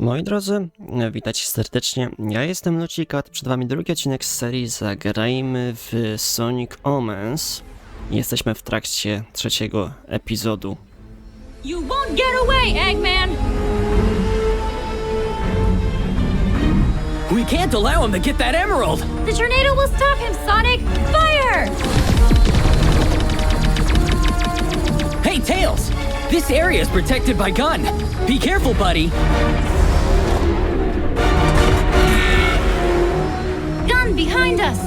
Moi drodzy, witajcie serdecznie. Ja jestem Lucikat, przed wami drugi odcinek z serii Zagrajmy w Sonic Omens. Jesteśmy w trakcie trzeciego epizodu. You won't get away, Eggman! We can't allow him to get that emerald! The tornado will stop him, Sonic! Fire! Hey, Tails! This area is protected by gun. Be careful, buddy. Behind us!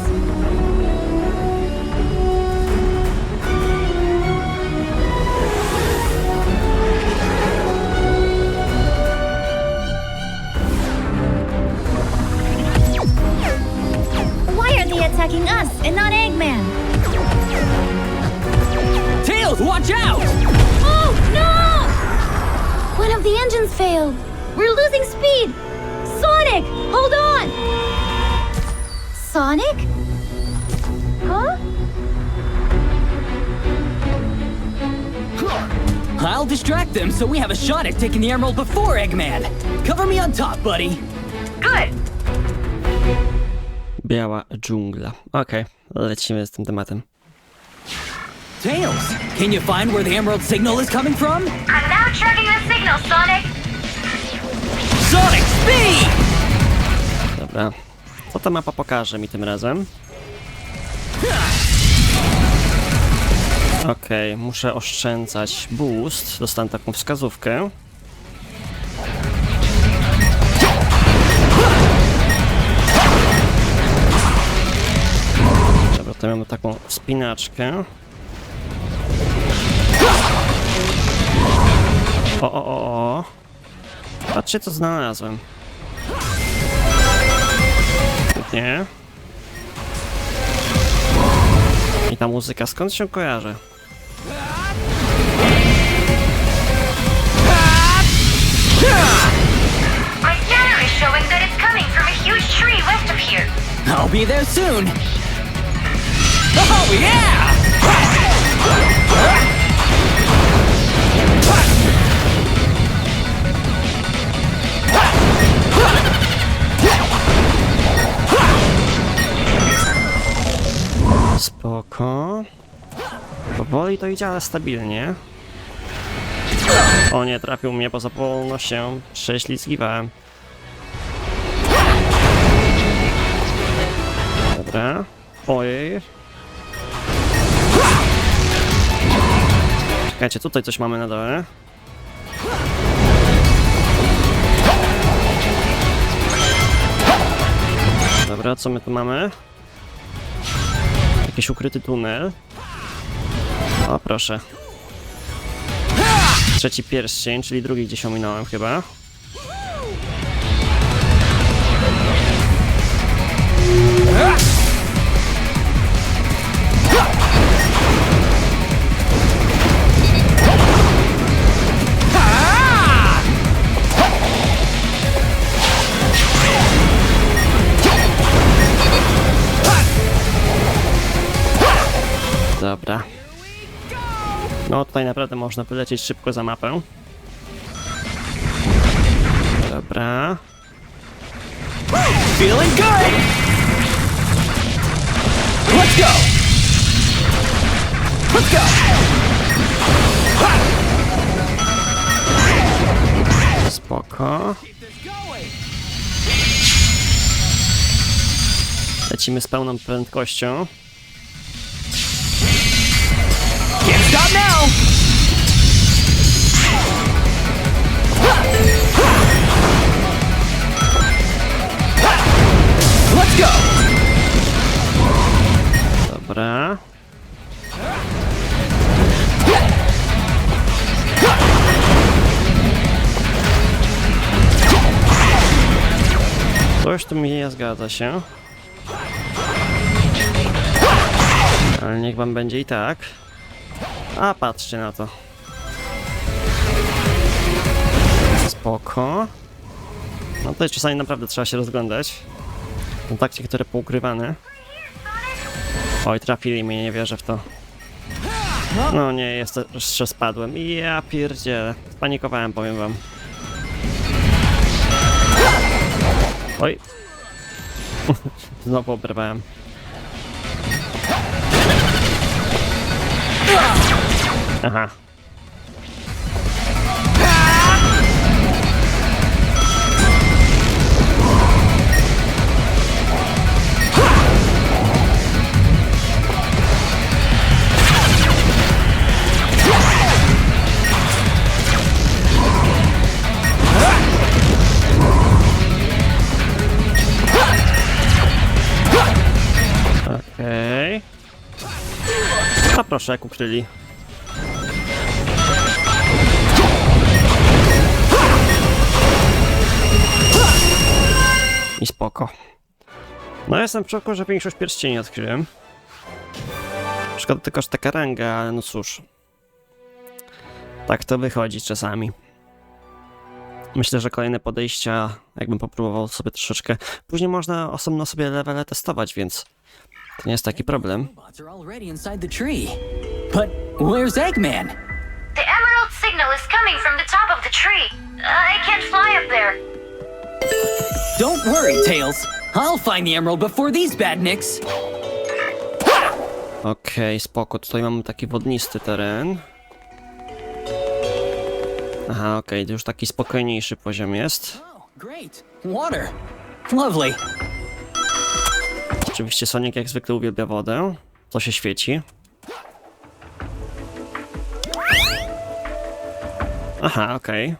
Why are they attacking us and not Eggman? Tails, watch out! Oh, no! One of the engines failed. We're losing speed. Sonic, hold on! Sonic? Huh? I'll distract them so we have a shot at taking the emerald before Eggman. Cover me on top, buddy. Good. Biała dżungla. Okej, lecimy z tym tematem. Tails, can you find where the emerald signal is coming from? I'm now tracking the signal, Sonic. Sonic speed! Dobra. Co ta mapa pokaże mi tym razem? Okej, muszę oszczędzać boost. Dostanę taką wskazówkę. Dobra, to mamy taką spinaczkę. O, o, o, o. Patrzcie, co znalazłem. Nie. I ta muzyka skąd się kojarzy? My scanner is showing that it's coming from a huge tree west of here. I'll be there soon. Oh, yeah! Spoko. Powoli to idzie, ale stabilnie. O nie, trafił mnie poza wolno się prześlizgiwałem. Dobra. Ojej. Czekajcie, tutaj coś mamy na dole. Dobra, co my tu mamy? Jakiś ukryty tunel. O, proszę. Trzeci pierścień, czyli drugi gdzieś ominąłem chyba. Dobra. No tutaj naprawdę można wylecieć szybko za mapę. Dobra. Feeling good! Let's go! Let's go! Spoko. Lecimy z pełną prędkością. Now! Let's go! Dobra. Coś tu mi nie zgadza się. Ale niech wam będzie i tak. A patrzcie na to. Spoko. No to czasami naprawdę trzeba się rozglądać. Kontakcie, które poukrywane. Oj, trafili mnie, nie wierzę w to. No nie, jeszcze spadłem. Ja pierdzielę. Spanikowałem, powiem wam. Oj. Znowu obrywałem. Aha. Okej. A proszę, spoko. No jestem w szoku, że większość pierścieni odkryłem. Szkoda tylko, że taka ranga, ale no cóż. Tak to wychodzi czasami. Myślę, że kolejne podejścia, jakbym popróbował sobie troszeczkę. Później można osobno sobie levele testować, więc to nie jest taki problem. But where's Eggman? The emerald signal is coming from the top of the tree. I can't fly up there. Don't worry, Tails. I'll find the emerald before these badniks. Okej, spoko. Tutaj mamy taki wodnisty teren. Aha, okej, to już taki spokojniejszy poziom jest. Oh, great. Water. Lovely. Oczywiście Sonic jak zwykle uwielbia wodę. To się świeci. Aha, okej.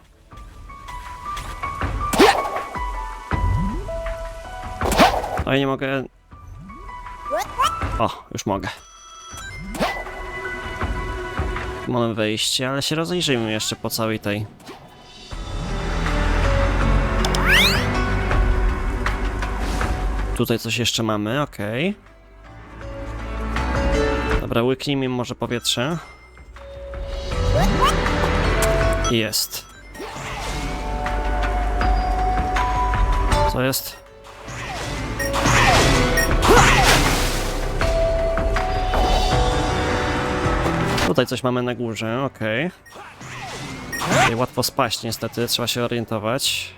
O, ja nie mogę... O, już mogę. Mamy wejście, ale się rozejrzyjmy jeszcze po całej tej... Tutaj coś jeszcze mamy, okej. Dobra, łyknijmy może powietrze. Jest. Co jest? Tutaj coś mamy na górze, okej. Tutaj łatwo spaść niestety, trzeba się orientować.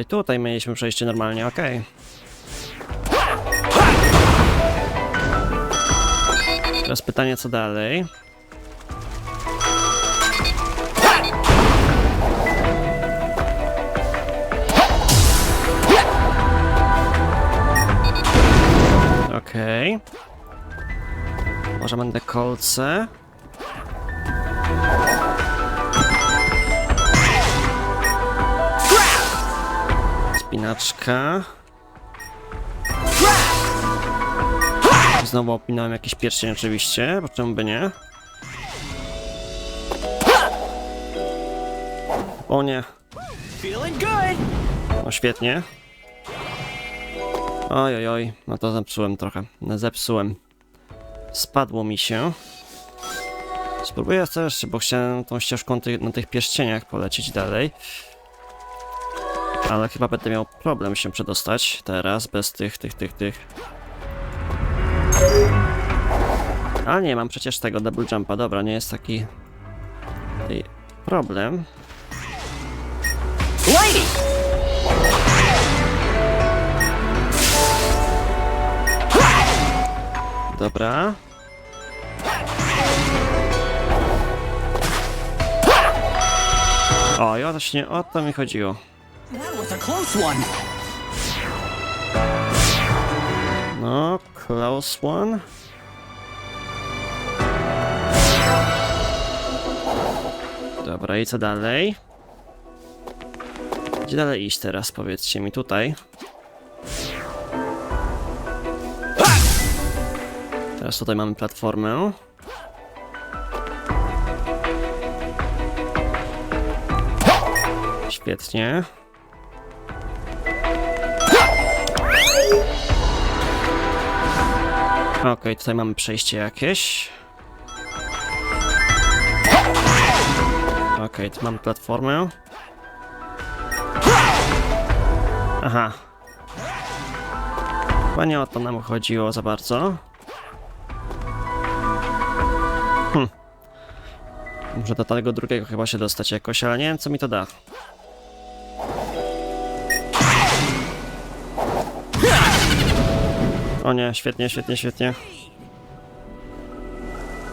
I tutaj mieliśmy przejście normalnie, okej. Teraz pytanie, co dalej? Okej. Może będę kolce. Spinaczka. Znowu opinałem jakiś pierścień oczywiście, bo czemu by nie? O nie, no świetnie. Oj, oj, no to zepsułem trochę. Zepsułem. Spadło mi się. Spróbuję też, bo chciałem tą ścieżką ty na tych pierścieniach polecieć dalej. Ale chyba będę miał problem się przedostać teraz, bez tych, tych, tych, tych. Ale nie, mam przecież tego double jumpa, dobra, nie jest taki... Problem. Lady. Dobra. O, i właśnie o to mi chodziło. No, close one. Dobra, i co dalej? Gdzie dalej iść teraz, powiedzcie mi tutaj. Teraz tutaj mamy platformę. Świetnie. Okej, tutaj mamy przejście jakieś. Okej, tu mamy platformę. Aha. Chyba nie o to nam chodziło za bardzo. Hm. Muszę do tego drugiego chyba się dostać jakoś, ale nie wiem co mi to da. O nie, świetnie, świetnie, świetnie.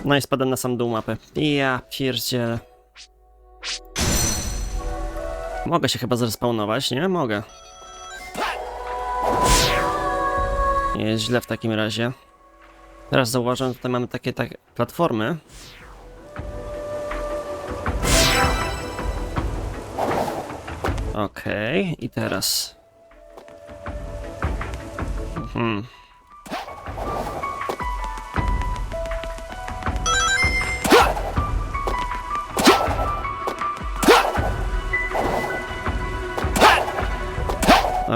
No i spadłem na sam dół mapy. Ja pierdzielę. Mogę się chyba zrespawnować, nie? Mogę. Nie jest źle w takim razie. Teraz zauważyłem, że tutaj mamy takie tak, platformy. Okej, i teraz. Mhm.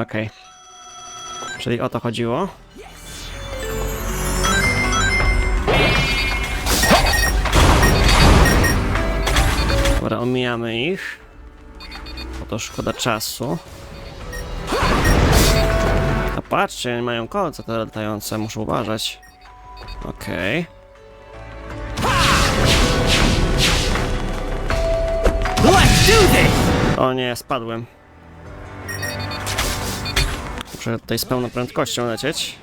Okej. Czyli o to chodziło. Dobra, omijamy ich. Bo to szkoda czasu. A patrzcie, oni mają kolce te latające, muszę uważać. Okej. This! O nie, spadłem. Muszę tutaj z pełną prędkością lecieć.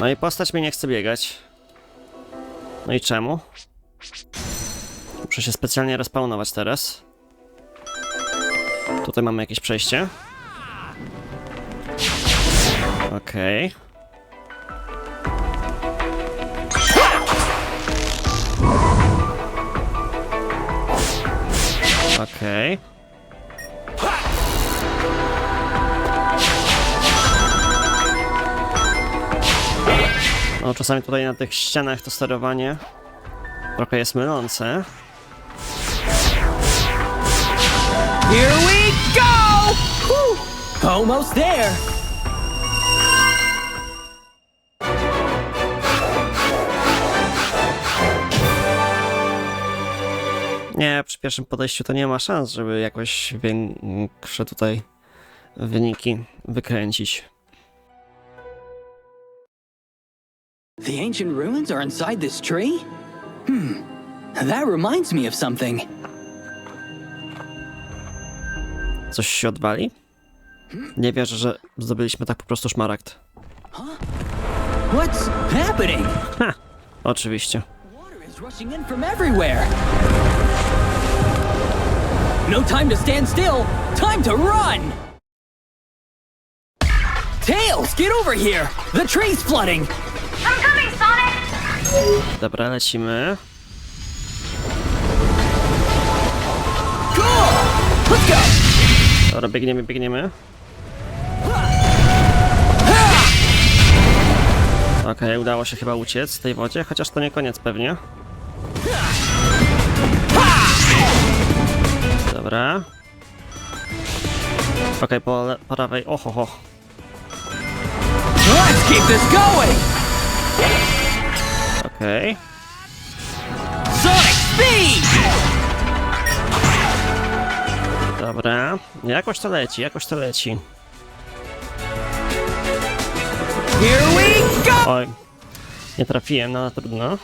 No i postać mi nie chce biegać. No i czemu? Muszę się specjalnie respawnować teraz. Tutaj mamy jakieś przejście. Okej. Okej. No, czasami tutaj na tych ścianach to sterowanie trochę jest mylące. Here we go! Almost there. Nie, przy pierwszym podejściu to nie ma szans, żeby jakoś większe tutaj wyniki wykręcić. The ancient ruins are inside this tree? Hmm. That reminds me of something. Coś się odwali? Nie wierzę, że zdobyliśmy tak po prostu szmaragd. What's happening? Ha! Oczywiście. Water is rushing in from everywhere. No time to stand still. Time to run. Tails, get over here. The tree's flooding. Dobra, lecimy. Dobra, biegniemy, biegniemy. Okej, udało się chyba uciec z tej wodzie, chociaż to nie koniec pewnie. Dobra. Okej, po le- po prawej. Oho, ho. Let's keep this going. Okej. Speed. Dobra. Jakoś to leci, jakoś to leci. Here we go. Oj. Nie trafiłem, no ale trudno.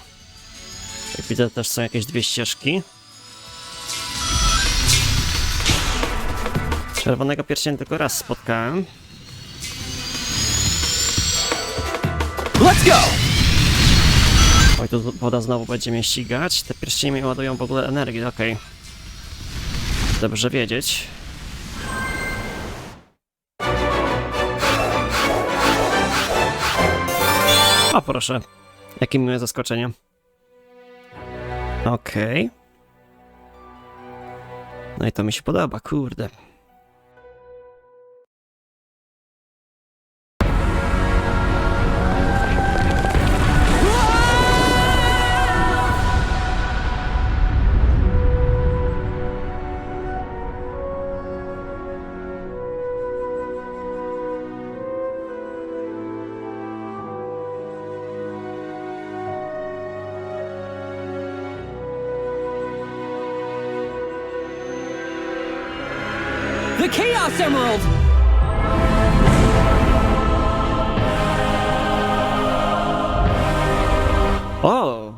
Jak widzę, też są jakieś dwie ścieżki. Czerwonego pierścienia tylko raz spotkałem. Let's go. Oj, tu woda znowu będzie mnie ścigać. Te pierścienie mi ładują w ogóle energię, okej. Dobrze wiedzieć. O, proszę. Jakie miłe zaskoczenie. Okej. No i to mi się podoba, kurde. The Chaos Emerald! O!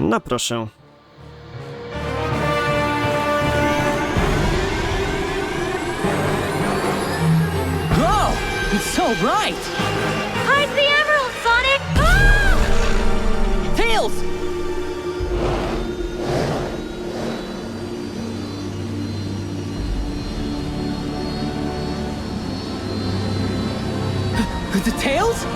No proszę. Oh, it's so bright! The Tails?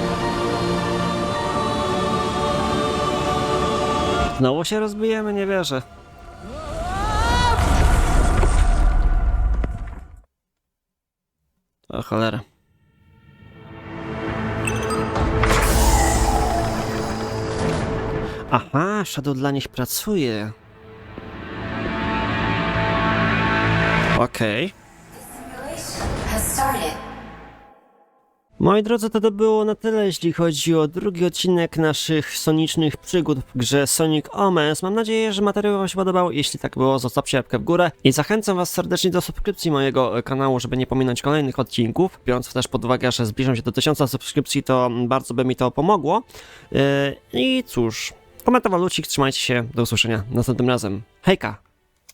Znowu się rozbijemy, nie wierzę. O cholera. Aha, Shadow dla nich pracuje. Okej. has Moi drodzy, to, to było na tyle, jeśli chodzi o drugi odcinek naszych sonicznych przygód w grze Sonic Omens. Mam nadzieję, że materiał Wam się podobał. Jeśli tak było, zostawcie łapkę w górę i zachęcam Was serdecznie do subskrypcji mojego kanału, żeby nie pominąć kolejnych odcinków. Biorąc też pod uwagę, że zbliżam się do 1000 subskrypcji, to bardzo by mi to pomogło. Yy, I cóż, komentował Lucik, trzymajcie się, do usłyszenia następnym razem. Hejka!